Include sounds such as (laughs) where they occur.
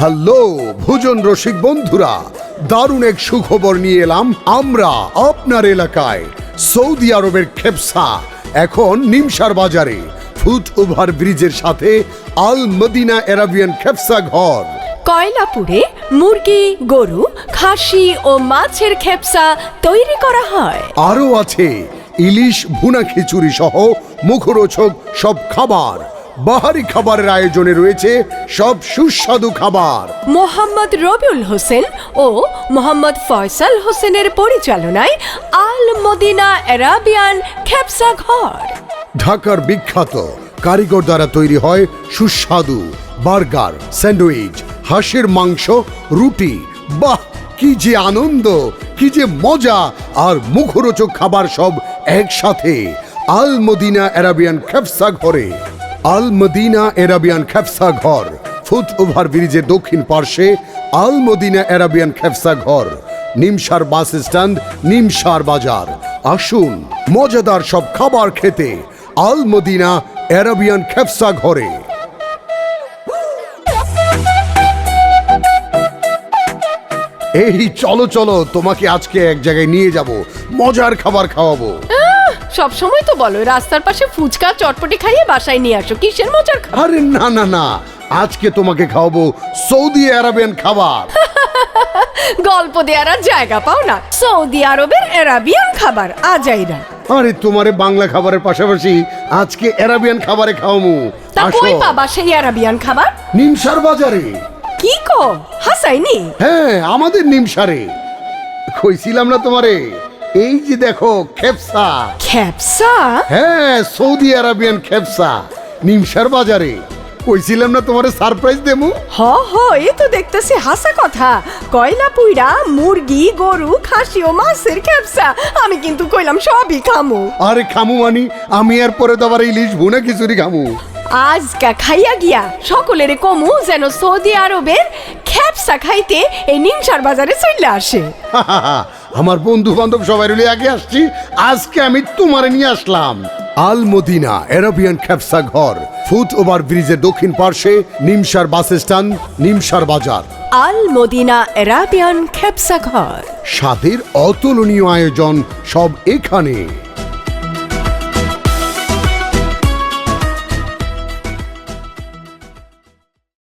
Hello ভোজন রসিক বন্ধুরা দারুণ এক সুখবর নিয়ে এলাম আমরা আপনার এলাকায় সৌদি আরবের খেপসা এখন নিমসার বাজারে ফুট ওভার ব্রিজের সাথে আল মদিনা এরাবিয়ান খেপসা ঘর। কয়লাপুরে মুরগি গরু খাসি ও মাছের খেপসা তৈরি করা হয়। আরও আছে ইলিশ ভুনা খিচুড়ি সহ মুখরোচক সব খাবার। বাহারি খাবারের আয়োজনে রয়েছে সব সুস্বাদু খাবার। মোহাম্মদ রবিউল হোসেন ও মোহাম্মদ ফয়সাল হোসেনের পরিচালনায় আল মদিনা অ্যারাবিয়ান খেপসা ঘর। ঢাকার বিখ্যাত কারিগর দ্বারা তৈরি হয় সুস্বাদু বার্গার স্যান্ডউইচ হাঁসের মাংস রুটি। বাহ কি যে আনন্দ কি যে মজা আর মুখরোচক খাবার সব একসাথে আল মদিনা অ্যারাবিয়ান খেপসা ঘরে। আল মদিনা অ্যারাবিয়ান খেপসা ঘর। ফুট ওভার ব্রিজের দক্ষিণ পার্শ্বে আল মদিনা অ্যারাবিয়ান খেপসা ঘর। নিমসার বাস স্ট্যান্ড, নিমসার বাজার। আসুন, মজাদার সব খাবার খেতে আল মদিনা অ্যারাবিয়ান খেপসা ঘরে। এই চলো চলো তোমাকে আজকে এক জায়গায় নিয়ে যাব। মজার খাবার খাওয়াবো। সব সময় তো বলো রাস্তার পাশে ফুচকা চটপটি খাইয়ে বাসায় নিয়ে আসো কিসের মজার খাবার? আরে না না না আজকে তোমাকে খাওয়াবো সৌদি আরবিয়ান খাবার। (laughs) গল্প দেওয়ার আর জায়গা পাও না সৌদি আরবের অ্যারাবিয়ান খাবার আজাইরা। আরে তোমারে বাংলা খাবারের পাশাপাশি আজকে আরাবিয়ান খাবারে খাওয়ামু। তা কই পাবা সেই অ্যারাবিয়ান খাবার? নিমসার বাজারে। কি কো? হাসাইনি হ্যাঁ আমাদের নিমসারে কইছিলাম না তোমারে এই যে দেখো খেপসা। খেপসা? হ্যাঁ সৌদি আরবিয়ান খেপসা নিমসার বাজারে। কইছিলাম না তোমারে সারপ্রাইজ দেবো? হ হ এই তো দেখতেছি হাসা কথা। কয়লা পুইরা মুরগি গরু খাসি ও মাছের খেপসা। আমি কিন্তু কইলাম সবই খামু। আরে খামু মানি আমি আর পরে তো আবার ইলিশ ভুনা খিচুড়ি খামু। আজকা খাইয়া গিয়া সকলের কমু যেন সৌদি আরবের খেপসা খাইতে এই নিমসার বাজারে চলে আসে। আমার বন্ধু বান্ধব সবাই মিলে আগে আসছি আজকে আমি তোমারে নিয়ে আসলাম। আল মদিনা এরাবিয়ান খেপসা ঘর ফুট ওভার ব্রিজের দক্ষিণ পার্শ্বে নিমসার বাস স্ট্যান্ড নিমসার বাজার। আল মদিনা অ্যারাবিয়ান খেপসা ঘর। স্বাদের অতুলনীয় আয়োজন সব এখানে।